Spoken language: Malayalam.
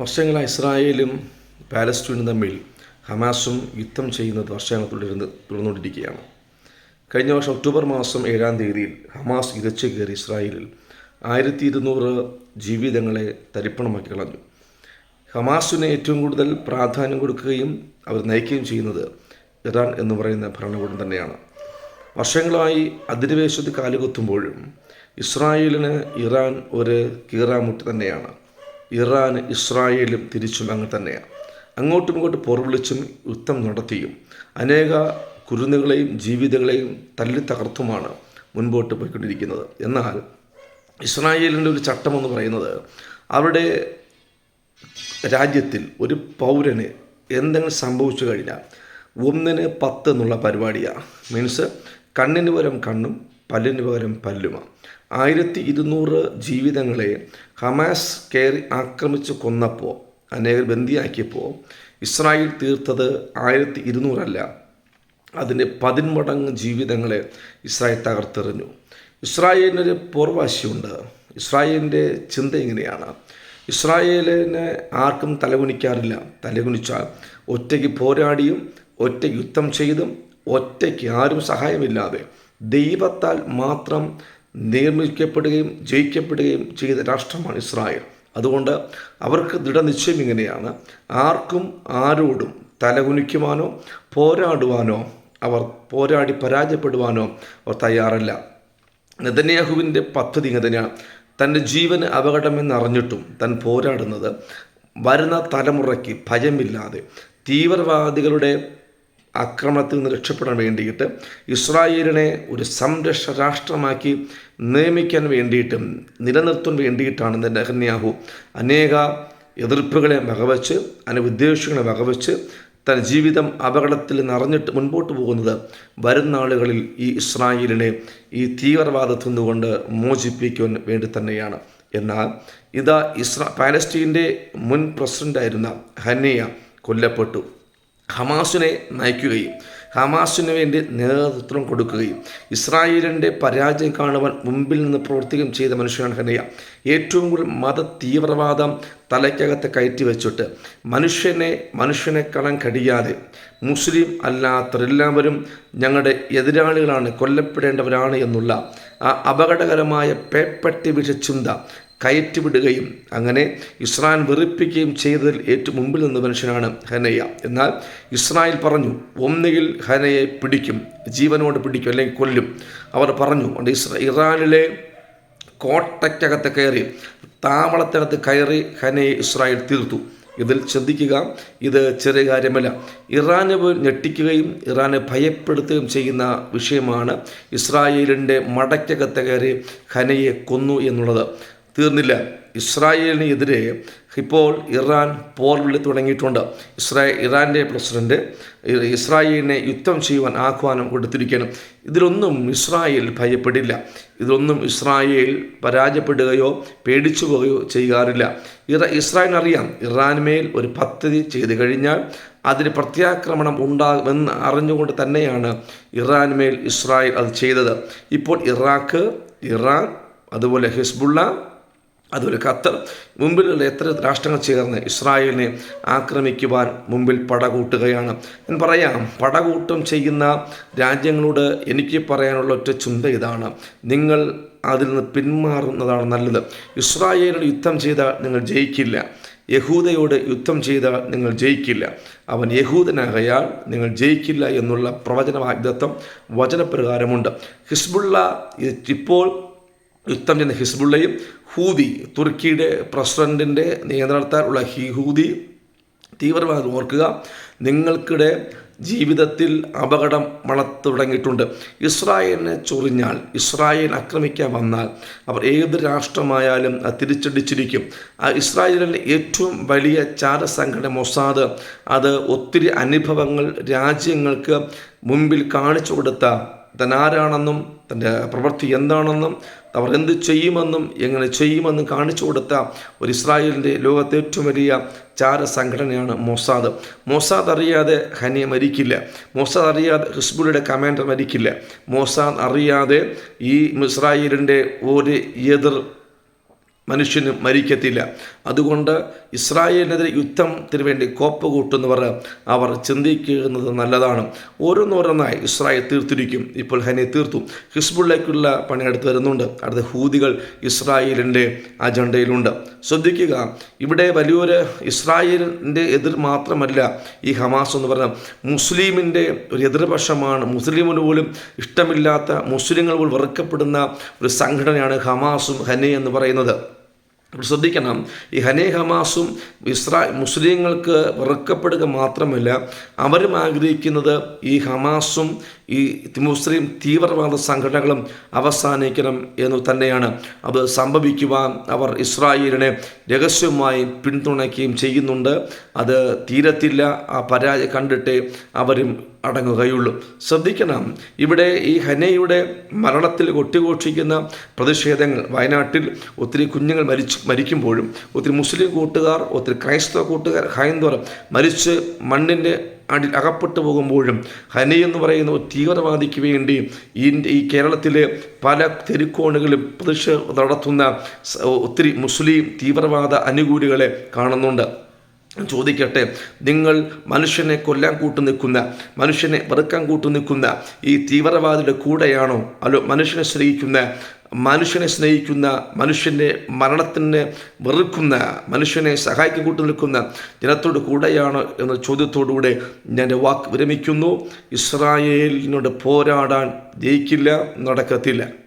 വർഷങ്ങളായി ഇസ്രായേലും പാലസ്റ്റീനും തമ്മിൽ ഹമാസും യുദ്ധം ചെയ്യുന്നത് വർഷങ്ങൾ തുടരുന്ന തുടർന്നുകൊണ്ടിരിക്കുകയാണ്. കഴിഞ്ഞ വർഷം ഒക്ടോബർ മാസം ഏഴാം തീയതിയിൽ ഹമാസ് ഇരച്ചു കയറി ഇസ്രായേലിൽ ആയിരത്തി ഇരുന്നൂറ് ജീവിതങ്ങളെ തരിപ്പണമാക്കി കളഞ്ഞു. ഹമാസിന് ഏറ്റവും കൂടുതൽ പ്രാധാന്യം കൊടുക്കുകയും അവർ നയിക്കുകയും ചെയ്യുന്നത് ഇറാൻ എന്ന് പറയുന്ന ഭരണകൂടം തന്നെയാണ്. വർഷങ്ങളായി അധിനിവേശത്ത് കാലുകുത്തുമ്പോഴും ഇസ്രായേലിന് ഇറാൻ ഒരു കീറാമുട്ട് തന്നെയാണ്. ഇറാൻ ഇസ്രായേലും തിരിച്ചും അങ്ങനെ തന്നെയാണ്. അങ്ങോട്ടും ഇങ്ങോട്ടും പോർവിളിച്ചും യുദ്ധം നടത്തിയും അനേക കുരുന്നുകളെയും ജീവിതങ്ങളെയും തല്ലി തകർത്തുമാണ് മുൻപോട്ട് പോയിക്കൊണ്ടിരിക്കുന്നത്. എന്നാൽ ഇസ്രായേലിന്റെ ഒരു ചട്ടമെന്ന് പറയുന്നത് അവരുടെ രാജ്യത്തിൽ ഒരു പൗരന് എന്തെങ്കിലും സംഭവിച്ചു കഴിഞ്ഞാൽ ഒന്നിന് പത്ത് എന്നുള്ള പരിപാടിയാണ് മീൻസ് കണ്ണിന് പകരം കണ്ണും പല്ലിന് പകരം പല്ലുമാണ് ആയിരത്തി ഇരുന്നൂറ് ജീവിതങ്ങളെ ഹമാസ് കയറി ആക്രമിച്ച് കൊന്നപ്പോൾ അനേകർ ബന്ദിയാക്കിയപ്പോൾ ഇസ്രായേൽ തീർത്തത് ആയിരത്തി ഇരുന്നൂറല്ല അതിന്റെ പതിന്മടങ്ങ് ജീവിതങ്ങളെ ഇസ്രായേൽ തകർത്തെറിഞ്ഞു. ഇസ്രായേലിനൊരു പൂർവാശിയുണ്ട് ഇസ്രായേലിന്റെ ചിന്ത ഇങ്ങനെയാണ്. ഇസ്രായേലിനെ ആർക്കും തലകുനിക്കാറില്ല. തലകുനിച്ചാൽ ഒറ്റയ്ക്ക് പോരാടിയും ഒറ്റയ്ക്ക് യുദ്ധം ചെയ്തും ഒറ്റയ്ക്ക് ആരും സഹായമില്ലാതെ ദൈവത്താൽ മാത്രം നിർമ്മിക്കപ്പെടുകയും ജയിക്കപ്പെടുകയും ചെയ്ത രാഷ്ട്രമാണ് ഇസ്രായേൽ. അതുകൊണ്ട് അവർക്ക് ദൃഢനിശ്ചയം ഇങ്ങനെയാണ്. ആർക്കും ആരോടും തലകുനിക്കുവാനോ പോരാടുവാനോ അവർ പോരാടി പരാജയപ്പെടുവാനോ അവർ തയ്യാറല്ല. നെതന്യാഹുവിന്റെ പദ്ധതി ഇങ്ങനെ തന്നെയാണ് തന്റെ ജീവന് അപകടമെന്നറിഞ്ഞിട്ടും തൻ പോരാടുന്നത് വരുന്ന തലമുറയ്ക്ക് ഭയമില്ലാതെ തീവ്രവാദികളുടെ ആക്രമണത്തിൽ നിന്ന് രക്ഷപ്പെടാൻ വേണ്ടിയിട്ട് ഇസ്രായേലിനെ ഒരു സംരക്ഷ രാഷ്ട്രമാക്കി നിയമിക്കാൻ വേണ്ടിയിട്ടും നിലനിർത്താൻ വേണ്ടിയിട്ടാണ് നെഹന്യാഹു അനേക എതിർപ്പുകളെ വകവച്ച് അനേക ഉദ്ദേശങ്ങളെ വകവച്ച് തൻ ജീവിതം അപകടത്തിൽ നിറഞ്ഞിട്ട് മുൻപോട്ട് പോകുന്നത് വരും നാളുകളിൽ ഈ ഇസ്രായേലിനെ ഈ തീവ്രവാദത്തിൽ നിന്നുകൊണ്ട് മോചിപ്പിക്കുവാൻ വേണ്ടി തന്നെയാണ്. എന്നാൽ ഇതാ ഇസ്രാ പാലസ്റ്റീന്റെ മുൻ പ്രസിഡന്റായിരുന്ന ഹന്നിയ കൊല്ലപ്പെട്ടു. ഹമാസിനെ നയിക്കുകയും ഹമാസിന് വേണ്ടി നേതൃത്വം കൊടുക്കുകയും ഇസ്രായേലിന്റെ പരാജയം കാണുവാൻ മുമ്പിൽ നിന്ന് പ്രവർത്തിക്കുകയും ചെയ്ത മനുഷ്യനാണ് ഹനയ. ഏറ്റവും കൂടുതൽ മത തീവ്രവാദം തലയ്ക്കകത്ത് കയറ്റി വെച്ചിട്ട് മനുഷ്യനെ മനുഷ്യനെ കാണാൻ കഴിയാതെ മുസ്ലിം അല്ലാത്തവരെല്ലാവരും ഞങ്ങളുടെ എതിരാളികളാണ് കൊല്ലപ്പെടേണ്ടവരാണ് എന്നുള്ള ആ അപകടകരമായ പേപ്പട്ടി വിഷ ചിന്ത കയറ്റിവിടുകയും അങ്ങനെ ഇസ്രായേൽ വെറുപ്പിക്കുകയും ചെയ്തതിൽ ഏറ്റവും മുമ്പിൽ നിന്ന മനുഷ്യനാണ് ഹനയ എന്നാൽ ഇസ്രായേൽ പറഞ്ഞു ഒന്നുകിൽ ഹനയെ പിടിക്കും ജീവനോട് പിടിക്കും അല്ലെങ്കിൽ കൊല്ലും. അവർ പറഞ്ഞു അതുകൊണ്ട് ഇസ്ര ഇറാനിലെ കോട്ടയ്ക്കകത്ത് കയറി താവളത്തിനകത്ത് കയറി ഹനയെ ഇസ്രായേൽ തീർത്തു. ഇതിൽ ശ്രദ്ധിക്കുക. ഇത് ചെറിയ കാര്യമല്ല. ഇറാനെ ഞെട്ടിക്കുകയും ഇറാനെ ഭയപ്പെടുത്തുകയും ചെയ്യുന്ന വിഷയമാണ് ഇസ്രായേലിന്റെ മടക്കകത്ത് ഖനയെ കൊന്നു എന്നുള്ളത്. തീർന്നില്ല. ഇസ്രായേലിനെതിരെ ഇപ്പോൾ ഇറാൻ പോർ വിളി തുടങ്ങിയിട്ടുണ്ട്. ഇസ്രായേൽ ഇറാന്റെ പ്രസിഡന്റ് ഇസ്രായേലിനെ യുദ്ധം ചെയ്യുവാൻ ആഹ്വാനം കൊടുത്തിരിക്കുകയാണ്. ഇതിലൊന്നും ഇസ്രായേൽ ഭയപ്പെടില്ല. ഇതിലൊന്നും ഇസ്രായേൽ പരാജയപ്പെടുകയോ പേടിച്ചു പോവുകയോ ചെയ്യാറില്ല. ഇറ ഇസ്രായേൽ അറിയാം ഇറാൻമേൽ ഒരു പദ്ധതി ചെയ്തു കഴിഞ്ഞാൽ അതിന് പ്രത്യാക്രമണം ഉണ്ടാകുമെന്ന് അറിഞ്ഞുകൊണ്ട് തന്നെയാണ് ഇറാൻമേൽ ഇസ്രായേൽ അത് ചെയ്തത്. ഇപ്പോൾ ഇറാഖ് ഇറാൻ അതുപോലെ ഹിസ്ബുള്ള അതുപോലെ ഖത്തർ. മുമ്പിലുള്ള എത്ര രാഷ്ട്രങ്ങൾ ചേർന്ന് ഇസ്രായേലിനെ ആക്രമിക്കുവാൻ മുമ്പിൽ പടകൂട്ടുകയാണ്. ഞാൻ പറയാം പടകൂട്ടം ചെയ്യുന്ന രാജ്യങ്ങളോട് എനിക്ക് പറയാനുള്ള ഒറ്റ ചിന്ത ഇതാണ്. നിങ്ങൾ അതിൽ നിന്ന് പിന്മാറുന്നതാണ് നല്ലത്. ഇസ്രായേലിനോട് യുദ്ധം ചെയ്താൽ നിങ്ങൾ ജയിക്കില്ല. യഹൂദയോട് യുദ്ധം ചെയ്താൽ നിങ്ങൾ ജയിക്കില്ല. അവൻ യഹൂദനാകയാൽ നിങ്ങൾ ജയിക്കില്ല എന്നുള്ള പ്രവചന വാഗ്ദത്വം വചനപ്രകാരമുണ്ട്. ഹിസ്ബുള്ള ഇപ്പോൾ യുദ്ധം ചെയ്യുന്ന ഹിസ്ബുള്ളയും ഹൂതി തുർക്കിയുടെ പ്രസിഡന്റിന്റെ നിയന്ത്രണത്താലുള്ള ഹി ഹൂതി തീവ്രവാദം ഓർക്കുക. നിങ്ങൾക്കിടെ ജീവിതത്തിൽ അപകടം വളർത്തു തുടങ്ങിയിട്ടുണ്ട് ഇസ്രായേലിനെ ചൊറിഞ്ഞാൽ ഇസ്രായേൽ ആക്രമിക്കാൻ വന്നാൽ അവർ ഏത് രാഷ്ട്രമായാലും തിരിച്ചടിച്ചിരിക്കും. ആ ഇസ്രായേലിന്റെ ഏറ്റവും വലിയ ചാരസംഘടന മൊസാദ് അത് ഒത്തിരി അനുഭവങ്ങൾ രാജ്യങ്ങൾക്ക് മുമ്പിൽ കാണിച്ചു കൊടുത്ത താൻ ആരാണെന്നും തന്റെ പ്രവൃത്തി എന്താണെന്നും അവർ എന്ത് ചെയ്യുമെന്നും എങ്ങനെ ചെയ്യുമെന്നും കാണിച്ചു കൊടുത്ത ഒരു ഇസ്രായേലിന്റെ ലോകത്തെ ഏറ്റവും വലിയ ചാര സംഘടനയാണ് മൊസാദ്. മൊസാദ് അറിയാതെ ഹനിയ മരിക്കില്ല. മൊസാദ് അറിയാതെ ഹിസ്ബുളിയുടെ കമാൻഡർ മരിക്കില്ല. മൊസാദ് അറിയാതെ ഈ ഇസ്രായേലിന്റെ ഒരു എതിർ മനുഷ്യന് മരിക്കത്തില്ല. അതുകൊണ്ട് ഇസ്രായേലിനെതിരെ യുദ്ധത്തിന് വേണ്ടി കോപ്പ് കൂട്ടുന്നവർ അവർ ചിന്തിക്കുന്നത് നല്ലതാണ്. ഓരോന്നോരോന്നായി ഇസ്രായേൽ തീർത്തിരിക്കും. ഇപ്പോൾ ഹനെ തീർത്തു. ഹിസ്ബുള്ളേക്കുള്ള പണിയെടുത്ത് വരുന്നുണ്ട്. അടുത്ത ഹൂതികൾ ഇസ്രായേലിന്റെ അജണ്ടയിലുണ്ട്. ശ്രദ്ധിക്കുക ഇവിടെ വലിയൊരു ഇസ്രായേലിന്റെ എതിർ മാത്രമല്ല ഈ ഹമാസ് എന്ന് പറഞ്ഞ മുസ്ലിമിന്റെ ഒരു എതിർപക്ഷമാണ്. മുസ്ലിമിന് പോലും ഇഷ്ടമില്ലാത്ത മുസ്ലിങ്ങൾ പോലും വെറുക്കപ്പെടുന്ന ഒരു സംഘടനയാണ് ഹമാസും ഹനെ എന്ന് പറയുന്നത്. അപ്പോൾ ശ്രദ്ധിക്കണം. ഈ ഹനേ ഹമാസും ഇസ്രാ മുസ്ലിങ്ങൾക്ക് വെറുക്കപ്പെടുക മാത്രമല്ല അവരും ആഗ്രഹിക്കുന്നത് ഈ ഹമാസും ഈ മുസ്ലിം തീവ്രവാദ സംഘടനകളും അവസാനിക്കണം എന്നു തന്നെയാണ് അത് സംഭവിക്കുവാൻ അവർ ഇസ്രായേലിനെ രഹസ്യമായി പിന്തുണയ്ക്കുകയും ചെയ്യുന്നുണ്ട്. അത് തീരത്തില്ല. ആ പരാജയം കണ്ടിട്ടേ അവരും അടങ്ങുകയുള്ളൂ. ശ്രദ്ധിക്കണം. ഇവിടെ ഈ ഹനയുടെ മരണത്തിൽ കൊട്ടിഘോഷിക്കുന്ന പ്രതിഷേധങ്ങൾ വയനാട്ടിൽ ഒത്തിരി കുഞ്ഞുങ്ങൾ മരിച്ചു മരിക്കുമ്പോഴും ഒത്തിരി മുസ്ലിം കൂട്ടുകാർ ഒത്തിരി ക്രൈസ്തവ കൂട്ടുകാർ ഹൈന്ദവർ മരിച്ച് മണ്ണിന്റെ അടി അകപ്പെട്ടു പോകുമ്പോഴും ഹനി എന്ന് പറയുന്ന തീവ്രവാദിക്ക് വേണ്ടി ഈ കേരളത്തിലെ പല തെരുക്കോണുകളും പ്രതിഷേധം നടത്തുന്ന ഒത്തിരി മുസ്ലിം തീവ്രവാദ അനുകൂലികളെ കാണുന്നുണ്ട്. ചോദിക്കട്ടെ നിങ്ങൾ മനുഷ്യനെ കൊല്ലാൻ കൂട്ടു നിൽക്കുന്ന മനുഷ്യനെ വെറുക്കാൻ കൂട്ടു നിൽക്കുന്ന ഈ തീവ്രവാദിയുടെ കൂടെയാണോ? അല്ലോ മനുഷ്യനെ സ്നേഹിക്കുന്ന മനുഷ്യനെ സ്നേഹിക്കുന്ന മനുഷ്യന്റെ മരണത്തിന് വെറുക്കുന്ന മനുഷ്യനെ സഹായിക്കാൻ കൂട്ടു നിൽക്കുന്ന ജനത്തോട് കൂടെയാണോ എന്ന ചോദ്യത്തോടുകൂടെ ഞാൻ വാക്ക് വിരമിക്കുന്നു. ഇസ്രായേലിനോട് പോരാടാൻ ജയിക്കില്ല നടക്കത്തില്ല.